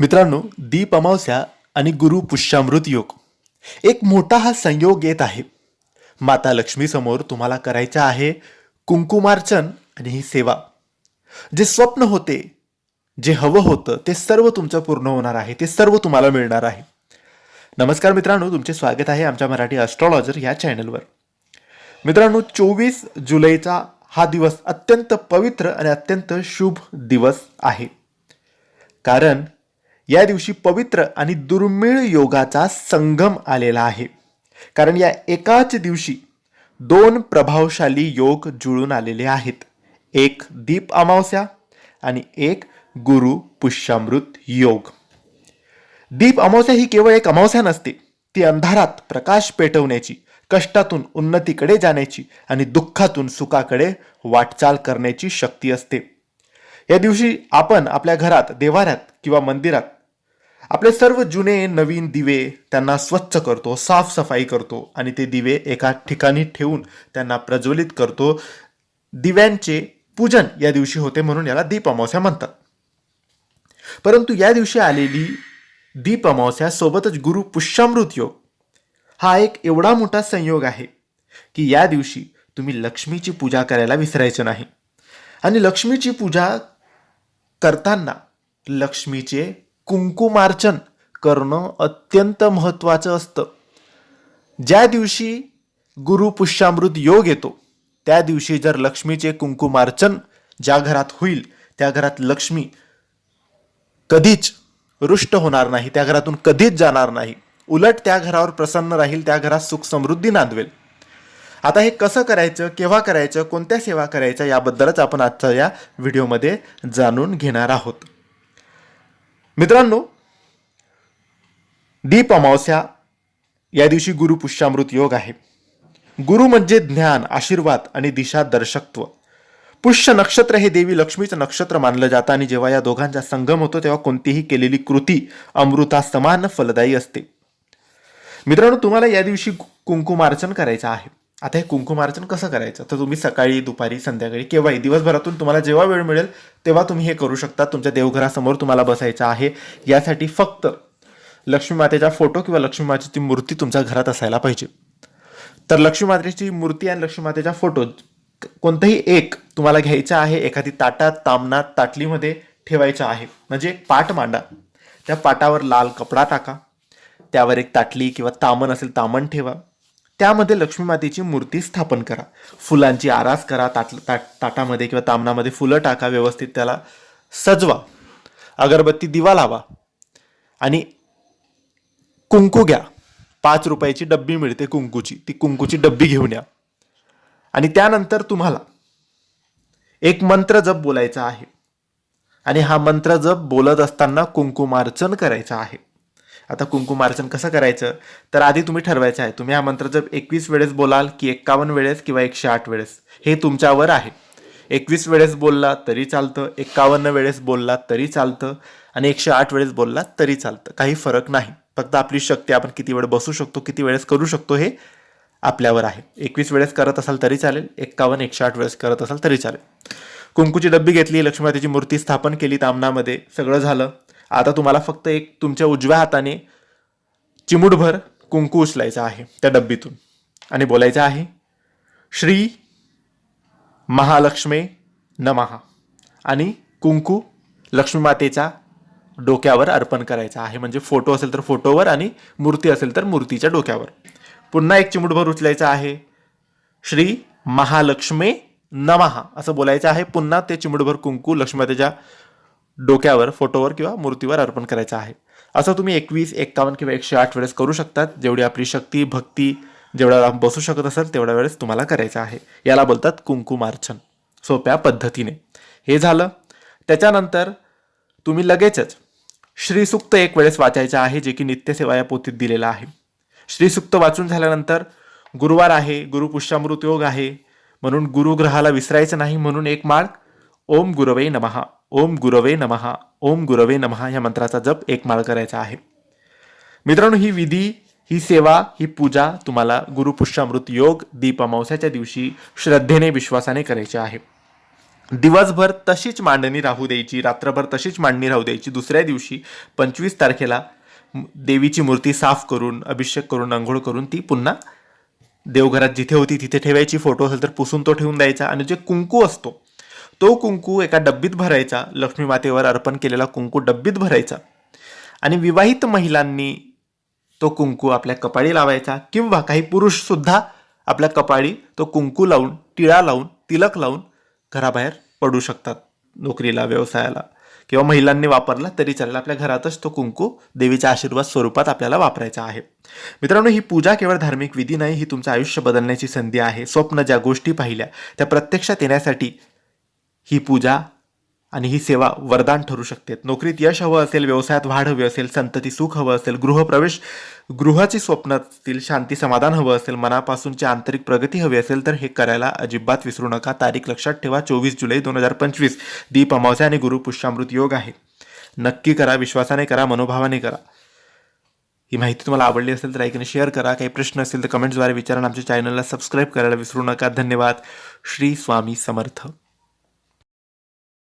मित्रांनो दीप अमावस्या आणि गुरु पुष्यामृत योग. एक मोठा हा संयोग येत आहे. माता लक्ष्मीसमोर तुम्हाला करायचं आहे कुंकुमार्चन आणि ही सेवा. जे स्वप्न होते जे हवं होतं ते सर्व तुमचं पूर्ण होणार आहे ते सर्व तुम्हाला मिळणार आहे. नमस्कार मित्रांनो तुमचे स्वागत आहे आमच्या मराठी ॲस्ट्रॉलॉजर या चॅनलवर मित्रांनो चोवीस जुलैचा हा दिवस अत्यंत पवित्र आणि अत्यंत शुभ दिवस आहे. कारण या दिवशी पवित्र आणि दुर्मिळ योगाचा संगम आलेला आहे. कारण या एकाच दिवशी दोन प्रभावशाली योग जुळून आलेले आहेत. एक दीप अमावस्या आणि एक गुरु पुष्यामृत योग. दीप अमावस्या ही केवळ एक अमावस्या नसते ती अंधारात प्रकाश पेटवण्याची कष्टातून उन्नतीकडे जाण्याची आणि दुःखातून सुखाकडे वाटचाल करण्याची शक्ती असते. या दिवशी आपण आपल्या घरात देवाऱ्यात किंवा मंदिरात आपले सर्व जुने नवीन दिवे त्यांना स्वच्छ करतो साफसफाई करतो आणि ते दिवे एका ठिकाणी ठेवून त्यांना प्रज्वलित करतो. दिव्यांचे पूजन या दिवशी होते म्हणून याला दीप अमावस्या म्हणतात. परंतु या दिवशी आलेली दीप अमावस्या सोबतच गुरु पुष्यामृत योग हा एक एवढा मोठा संयोग आहे की या दिवशी तुम्ही लक्ष्मीची पूजा करायला विसरायचं नाही. आणि लक्ष्मीची पूजा करताना लक्ष्मीचे कुंकुमार्चन करणं अत्यंत महत्त्वाचं असतं. ज्या दिवशी गुरु पुष्यामृत योग येतो त्या दिवशी जर लक्ष्मीचे कुंकुमार्चन ज्या घरात होईल त्या घरात लक्ष्मी कधीच रुष्ट होणार नाही त्या घरातून कधीच जाणार नाही. उलट त्या घरावर प्रसन्न राहील त्या घरात सुख समृद्धी नांदवेल. आता हे कसं करायचं केव्हा करायचं कोणत्या सेवा करायच्या याबद्दलच आपण आजच्या या व्हिडिओमध्ये जाणून घेणार आहोत. मित्रांनो दीप अमावस्या या दिवशी गुरु पुष्यामृत योग आहे. गुरु म्हणजे ज्ञान आशीर्वाद आणि दिशा दर्शकत्व पुष्य नक्षत्र हे देवी लक्ष्मीचं नक्षत्र मानलं जातं आणि जेव्हा या दोघांचा संगम होतो तेव्हा कोणतीही केलेली कृती अमृता समान फलदायी असते. मित्रांनो तुम्हाला या दिवशी कुंकुमार्चन करायचं आहे. आता हे कुंकुमार्चन कसं करायचं? तर तुम्ही सकाळी दुपारी संध्याकाळी केव्हाही दिवसभरातून तुम्हाला जेव्हा वेळ मिळेल तेव्हा तुम्ही हे करू शकता. तुमच्या देवघरासमोर तुम्हाला बसायचं आहे. यासाठी फक्त लक्ष्मी मातेचा फोटो किंवा लक्ष्मी मातेची मूर्ती तुमच्या घरात असायला पाहिजे. तर लक्ष्मी मातेची मूर्ती आणि लक्ष्मी मातेचा फोटो कोणतंही एक तुम्हाला घ्यायचा आहे एखादी ताटात तामणात ताटलीमध्ये ठेवायचा आहे. म्हणजे एक पाट मांडा. त्या पाटावर लाल कपडा टाका. त्यावर एक ताटली किंवा तामण असेल तामण ठेवा. त्यामध्ये लक्ष्मी मातेची मूर्ती स्थापन करा. फुलांची आरास करा ताट ताट ताटामध्ये किंवा तामणामध्ये फुलं टाका व्यवस्थित त्याला सजवा. अगरबत्ती दिवा लावा. आणि कुंकू घ्या. पाच रुपयाची डब्बी मिळते कुंकूची. ती कुंकूची डब्बी घेऊन या. आणि त्यानंतर तुम्हाला एक मंत्र जप बोलायचा आहे. आणि हा मंत्र जप बोलत असताना कुंकुमार्चन करायचं आहे. आता कुंकुमार्चन कसं करायचं? तर आधी तुम्ही ठरवायचं आहे. तुम्ही हा मंत्र जर एकवीस वेळेस बोलाल की एक्कावन्न वेळेस किंवा एकशे आठ वेळेस हे तुमच्यावर आहे. एकवीस वेळेस बोलला तरी चालतं एक्कावन्न वेळेस बोलला तरी चालतं आणि एकशे आठ वेळेस बोलला तरी चालतं. काही फरक नाही. फक्त आपली शक्ती आपण किती वेळ बसू शकतो किती वेळेस करू शकतो हे आपल्यावर आहे. एकवीस वेळेस करत असाल तरी चालेल एक्कावन्न एकशे आठ वेळेस करत असाल तरी चालेल. कुंकूची डब्बी घेतली लक्ष्मीमातेची मूर्ती स्थापन केली तामनामध्ये सगळं झालं. आता तुम्हाला फक्त एक तुमच्या उजव्या हाताने चिमुटभर कुंकू उचलायचं आहे त्या डब्बीतून. आणि बोलायचं आहे श्री महालक्ष्मी नमहा आणि कुंकू लक्ष्मी मातेच्या डोक्यावर अर्पण करायचा आहे. म्हणजे फोटो असेल तर फोटोवर आणि मूर्ती असेल तर मूर्तीच्या डोक्यावर. पुन्हा एक चिमुटभर उचलायचं आहे श्री महालक्ष्मी नमहा असं बोलायचं आहे. पुन्हा ते चिमुटभर कुंकू लक्ष्मीमातेच्या डोक्यावर फोटोवर किंवा मूर्तीवर अर्पण करायचं आहे. असं तुम्ही एकवीस एक्कावन्न किंवा एकशे आठ वेळेस करू शकतात. जेवढी आपली शक्ती भक्ती जेवढा बसू शकत असेल तेवढ्या वेळेस तुम्हाला करायचं आहे. याला बोलतात कुंकुमार्चन. सोप्या पद्धतीने. हे झालं. त्याच्यानंतर तुम्ही लगेचच श्रीसुक्त एक वेळेस वाचायचं आहे जे की नित्यसेवा या पोथीत दिलेलं आहे. श्रीसुक्त वाचून झाल्यानंतर गुरुवार आहे गुरुपुष्यामृत योग आहे म्हणून गुरुग्रहाला विसरायचं नाही म्हणून एक माळ ओम गुरवे नमहा ओम गुरवे नमहा ओम गुरवे नमहा या मंत्राचा जप एक माळ करायचा आहे. मित्रांनो ही विधी ही सेवा ही पूजा तुम्हाला गुरुपुष्यामृत योग दीप अमावस्याच्या दिवशी श्रद्धेने विश्वासाने करायची आहे. दिवसभर तशीच मांडणी राहू द्यायची रात्रभर तशीच मांडणी राहू द्यायची. दुसऱ्या दिवशी पंचवीस तारखेला देवीची मूर्ती साफ करून अभिषेक करून आंघोळ करून ती पुन्हा देवघरात जिथे होती तिथे ठेवायची. फोटो असेल तर पुसून तो ठेवून द्यायचा. आणि जे कुंकू असतो तो कुंकू एका डब्बीत भरायचा लक्ष्मी मातेवर अर्पण केलेला कुंकू डब्बीत भरायचा. आणि विवाहित महिलांनी तो कुंकू आपल्या कपाळी लावायचा किंवा काही पुरुषसुद्धा आपल्या कपाळी तो कुंकू लावून टिळा लावून तिलक लावून घराबाहेर पडू शकतात नोकरीला व्यवसायाला किंवा महिलांनी वापरला तरी चालेल. आपल्या घरातच तो कुंकू देवीच्या आशीर्वाद स्वरूपात आपल्याला वापरायचा आहे. मित्रांनो ही पूजा केवळ धार्मिक विधी नाही ही तुमचं आयुष्य बदलण्याची संधी आहे. स्वप्न ज्या गोष्टी पाहिल्या त्या प्रत्यक्षात येण्यासाठी ही पूजा आणि ही सेवा वरदान ठरू शकते नोकरीत यश हवं असेल व्यवसायात वाढ हवी असेल संतती सुख हवं असेल गृहप्रवेश गृहाची स्वप्न असतील शांती समाधान हवं असेल मनापासूनची आंतरिक प्रगती हवी असेल तर हे करायला अजिबात विसरू नका. तारीख लक्षात ठेवा चोवीस जुलै दोन हजार पंचवीस. दीप अमावस्या आणि गुरु पुष्यामृत योग आहे. नक्की करा विश्वासाने करा मनोभावाने करा. ही माहिती तुम्हाला आवडली असेल तर ऐकणे शेअर करा. काही प्रश्न असेल तर कमेंट्सद्वारे विचारा आमच्या चॅनलला सबस्क्राईब करायला विसरू नका. धन्यवाद. श्री स्वामी समर्थ.